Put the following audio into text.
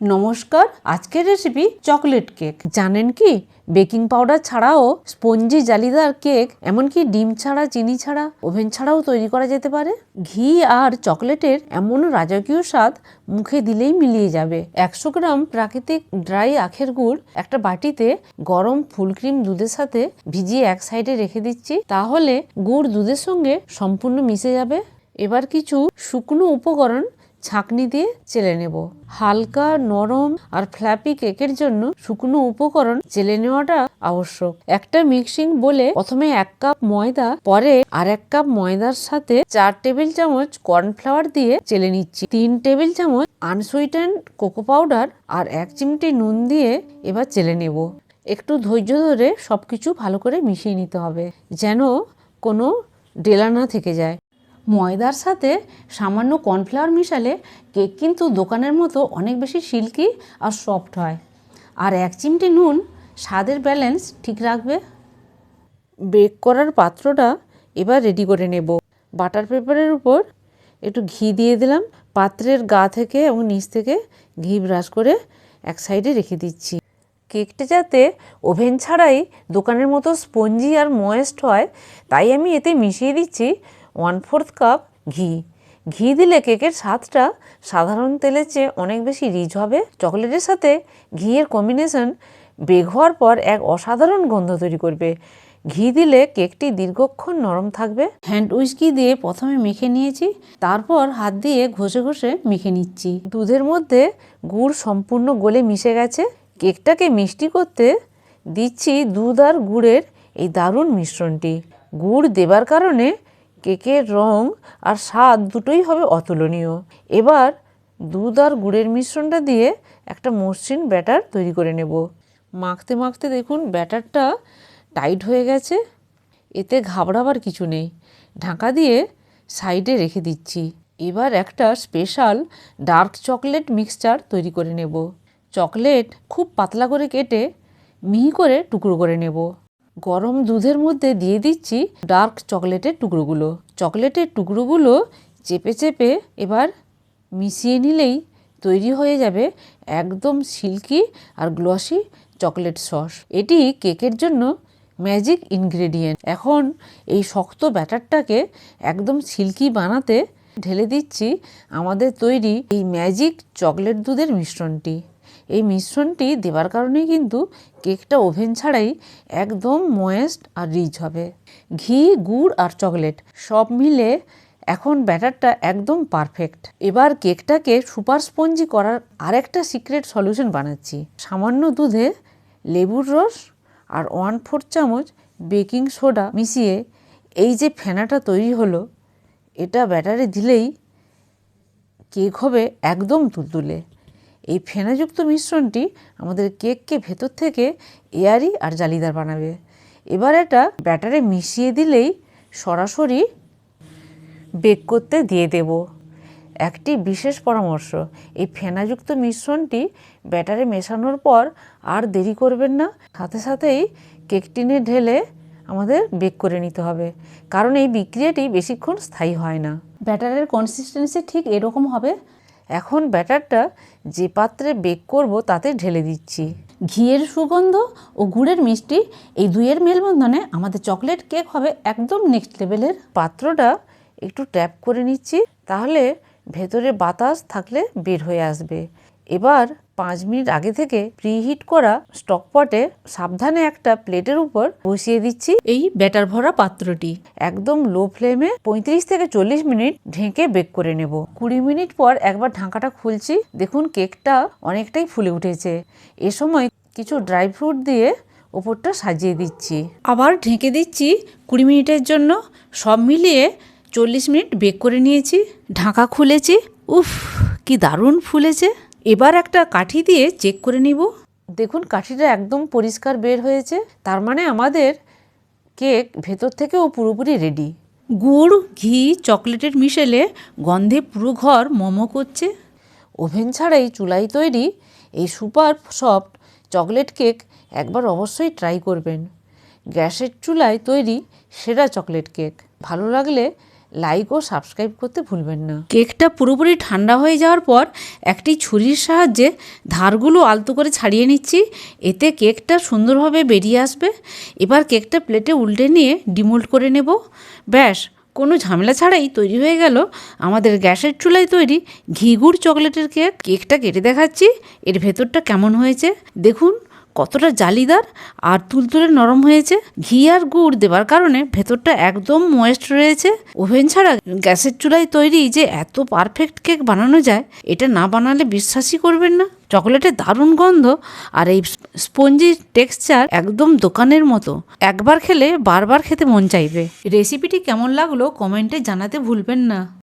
নমস্কার, আজকের recipe chocolate cake জানেন কি? বেকিং পাউডার ছাড়াও স্পঞ্জি জালিদার কেক এমনকি ডিম ছাড়া, চিনি ছাড়া ওভেন ছাড়াও তৈরি করা যেতে পারে। ঘি আর চকলেটের এমন রাজকীয় স্বাদ মুখে দিলেই মিলিয়ে যাবে। একশো গ্রাম প্রাকৃতিক ড্রাই আখের গুড় একটা বাটিতে গরম ফুল ক্রিম দুধের সাথে ভিজিয়ে এক সাইডে রেখে দিচ্ছি। তাহলে গুড় দুধের সঙ্গে সম্পূর্ণ মিশে যাবে। এবার কিছু শুকনো উপকরণ ছাঁকনি দিয়ে চেলে নেব। হালকা, নরম আর ফ্ল্যাপি কেকের জন্য শুকনো উপকরণ চেলে নেওয়াটা আবশ্যক। একটা মিক্সিং বলে প্রথমে এক কাপ ময়দা, পরে আর এক কাপ ময়দার সাথে চার টেবিল চামচ কর্নফ্লাওয়ার দিয়ে চেলে নিচ্ছি। তিন টেবিল চামচ আনসুইটেন কোকো পাউডার আর এক চিমটি নুন দিয়ে এবার চেলে নেব। একটু ধৈর্য ধরে সবকিছু ভালো করে মিশিয়ে নিতে হবে, যেন কোনো ডেলা না থেকে যায়। ময়দার সাথে সামান্য কর্নফ্লাওয়ার মিশালে কেক কিন্তু দোকানের মতো অনেক বেশি সিল্কি আর সফট হয়। আর এক চিমটি নুন স্বাদের ব্যালেন্স ঠিক রাখবে। বেক করার পাত্রটা এবার রেডি করে নেব। বাটার পেপারের উপর একটু ঘি দিয়ে দিলাম। পাত্রের গা থেকে এবং নিচ থেকে ঘি ব্রাশ করে এক সাইডে রেখে দিচ্ছি। কেকটা যাতে ওভেন ছাড়াই দোকানের মতো স্পঞ্জি আর ময়েস্ট হয়, তাই আমি এতে মিশিয়ে দিচ্ছি ওয়ান ফোর্থ কাপ ঘি। ঘি দিলে কেকের স্বাদটা সাধারণ তেলের চেয়ে অনেক বেশি রিচ হবে। চকলেটের সাথে ঘিয়ের কম্বিনেশন বেগ হওয়ার পর এক অসাধারণ গন্ধ তৈরি করবে। ঘি দিলে কেকটি দীর্ঘক্ষণ নরম থাকবে। হ্যান্ড উইস্কি দিয়ে প্রথমে মেখে নিয়েছি, তারপর হাত দিয়ে ঘষে ঘষে মেখে নিচ্ছি। দুধের মধ্যে গুড় সম্পূর্ণ গলে মিশে গেছে। কেকটাকে মিষ্টি করতে দিচ্ছি দুধ আর গুড়ের এই দারুণ মিশ্রণটি। গুড় দেবার কারণে কেকের রং আর স্বাদ দুটোই হবে অতুলনীয়। এবার দুধ আর গুড়ের মিশ্রণটা দিয়ে একটা মসৃণ ব্যাটার তৈরি করে নেব। মাখতে মাখতে দেখুন ব্যাটারটা টাইট হয়ে গেছে। এতে ঘাবড়াবার কিছু নেই। ঢাকা দিয়ে সাইডে রেখে দিচ্ছি। এবার একটা স্পেশাল ডার্ক চকলেট মিক্সচার তৈরি করে নেব। চকলেট খুব পাতলা করে কেটে মিহি করে টুকরো করে নেব। গরম দুধের মধ্যে দিয়ে দিচ্ছি ডার্ক চকলেটের টুকরোগুলো। চকলেটের টুকরোগুলো চেপে চেপে এবার মিশিয়ে নিলেই তৈরি হয়ে যাবে একদম সিল্কি আর গ্লসি চকলেট সস। এটি কেকের জন্য ম্যাজিক ইনগ্রেডিয়েন্ট। এখন এই শক্ত ব্যাটারটাকে একদম সিল্কি বানাতে ঢেলে দিচ্ছি আমাদের তৈরি এই ম্যাজিক চকলেট দুধের মিশ্রণটি। এই মিশ্রণটি দেওয়ার কারণে কিন্তু কেকটা ওভেন ছাড়াই একদম ময়েস্ট আর রিচ হবে। ঘি, গুড় আর চকলেট সব মিলে এখন ব্যাটারটা একদম পারফেক্ট। এবার কেকটাকে সুপার স্পঞ্জি করার আরেকটা সিক্রেট সলিউশন বানাচ্ছি। সামান্য দুধে লেবুর রস আর ওয়ান ফোর চামচ বেকিং সোডা মিশিয়ে এই যে ফেনাটা তৈরি হলো, এটা ব্যাটারে দিলেই কেক হবে একদম তুলতুলে। এই ফেনাযুক্ত মিশ্রণটি আমাদের কেককে ভেতর থেকে এয়ারি আর জালিদার বানাবে। এবার এটা ব্যাটারে মিশিয়ে দিলেই সরাসরি বেক করতে দিয়ে দেব। একটি বিশেষ পরামর্শ, এই ফেনাযুক্ত মিশ্রণটি ব্যাটারে মেশানোর পর আর দেরি করবেন না। সাথে সাথেই কেক টিনে ঢেলে আমাদের বেক করে নিতে হবে, কারণ এই বিক্রিয়াটি বেশিক্ষণ স্থায়ী হয় না। ব্যাটারের কনসিস্টেন্সি ঠিক এরকম হবে এখন ব্যাটারটা যে পাত্রে বেক করব তাতে ঢেলে দিচ্ছি। ঘিয়ের সুগন্ধ ও গুড়ের মিষ্টি এই দুইয়ের মেলবন্ধনে আমাদের চকলেট কেক হবে একদম নেক্সট লেভেলের পাত্রটা একটু ট্যাপ করে নিচ্ছি তাহলে ভেতরে বাতাস থাকলে বের হয়ে আসবে। এবার পাঁচ মিনিট আগে থেকে প্রিহিট করা স্টক পটে সাবধানে একটা প্লেটের উপর বসিয়ে দিচ্ছি এই ব্যাটার ভরা পাত্রটি। একদম লো ফ্লেমে পঁয়ত্রিশ থেকে চল্লিশ মিনিট ঢেকে বেক করে নেব। কুড়ি মিনিট পর একবার ঢাকাটা খুলছি। দেখুন কেকটা অনেকটাই ফুলে উঠেছে। এ সময় কিছু ড্রাই ফ্রুট দিয়ে ওপরটা সাজিয়ে দিচ্ছি। আবার ঢেকে দিচ্ছি কুড়ি মিনিটের জন্য। সব মিলিয়ে চল্লিশ মিনিট বেক করে নিয়েছি। ঢাকা খুলেছি। উফ, কি দারুণ ফুলেছে! এবার একটা কাঠি দিয়ে চেক করে নিব। দেখুন, কাঠিটা একদম পরিষ্কার বের হয়েছে। তার মানে আমাদের কেক ভেতর থেকেও পুরোপুরি রেডি গুড়, ঘি, চকলেটের মিশেলে গন্ধে পুরো ঘর মোমো করছে। ওভেন ছাড়াই চুলাই তৈরি এই সুপার সফট চকলেট কেক একবার অবশ্যই ট্রাই করবেন। গ্যাসের চুলায় তৈরি সেরা চকলেট কেক ভালো লাগলে লাইক ও সাবস্ক্রাইব করতে ভুলবেন না। কেকটা পুরোপুরি ঠান্ডা হয়ে যাওয়ার পর একটি ছুরির সাহায্যে ধারগুলো আলতো করে ছাড়িয়ে নিচ্ছি। এতে কেকটা সুন্দরভাবে বেরিয়ে আসবে। এবার কেকটা প্লেটে উল্টে নিয়ে ডিমোল্ড করে নেব। ব্যাস, কোনো ঝামেলা ছাড়াই তৈরি হয়ে গেল আমাদের গ্যাসের চুলায় তৈরি ঘি গুড় চকলেটের কেক। কেকটা কেটে দেখাচ্ছি, এর ভেতরটা কেমন হয়েছে। দেখুন। কতটা জালিদার আর তুলতুলে নরম হয়েছে, ঘি আর গুড় দেওয়ার কারণে ভেতরটা একদম ময়েস্ট রয়েছে। ওভেন ছাড়া গ্যাসের চুলায় তৈরি যে এত পারফেক্ট কেক বানানো যায়, এটা না বানালে বিশ্বাসই করবেন না। চকলেটের দারুণ গন্ধ আর এই স্পঞ্জি টেক্সচার একদম দোকানের মতো। একবার খেলে বারবার খেতে মন চাইবে। রেসিপিটি কেমন লাগল কমেন্টে জানাতে ভুলবেন না।